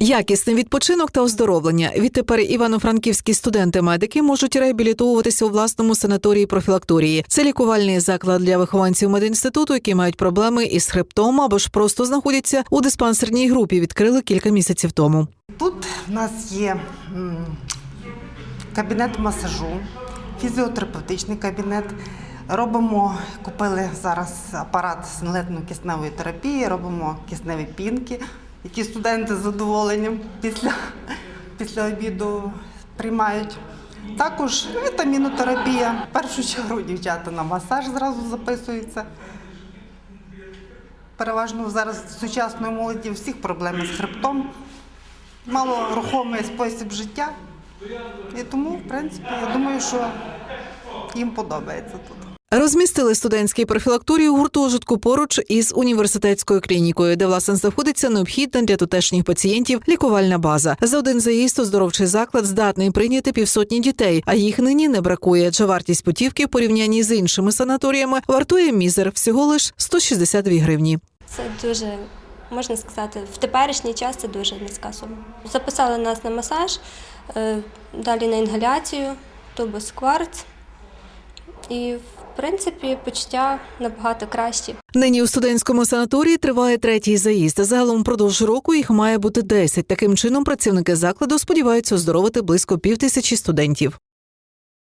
Якісний відпочинок та оздоровлення. Відтепер івано-франківські студенти-медики можуть реабілітовуватися у власному санаторії профілакторії. Це лікувальний заклад для вихованців медінституту, які мають проблеми із хребтом або ж просто знаходяться у диспансерній групі. Відкрили кілька місяців тому. Тут в нас є кабінет масажу, фізіотерапевтичний кабінет. Робимо, купили зараз апарат з нелетно-кисневої терапії, робимо кисневі пінки, які студенти з задоволенням після, після обіду приймають. Також вітамінотерапія. В першу чергу дівчата на масаж зразу записуються. Переважно зараз сучасної молоді всіх проблеми з хребтом малорухомий спосіб життя. І тому, в принципі, я думаю, що їм подобається тут. Розмістили студентський профілакторій у гуртожитку поруч із університетською клінікою, де власне знаходиться необхідна для тутешніх пацієнтів лікувальна база. За один заїзд оздоровчий заклад здатний прийняти півсотні дітей, а їх нині не бракує. Адже вартість путівки в порівнянні з іншими санаторіями вартує мізер всього лиш 162 гривні. Це дуже, можна сказати, в теперішній час це дуже низька сума. Записали нас на масаж, е, далі на інгаляцію, тубус кварц. І, в принципі, почуття набагато кращі. Нині у студентському санаторії триває третій заїзд. Загалом впродовж року їх має бути 10. Таким чином працівники закладу сподіваються оздоровити близько півтисячі студентів.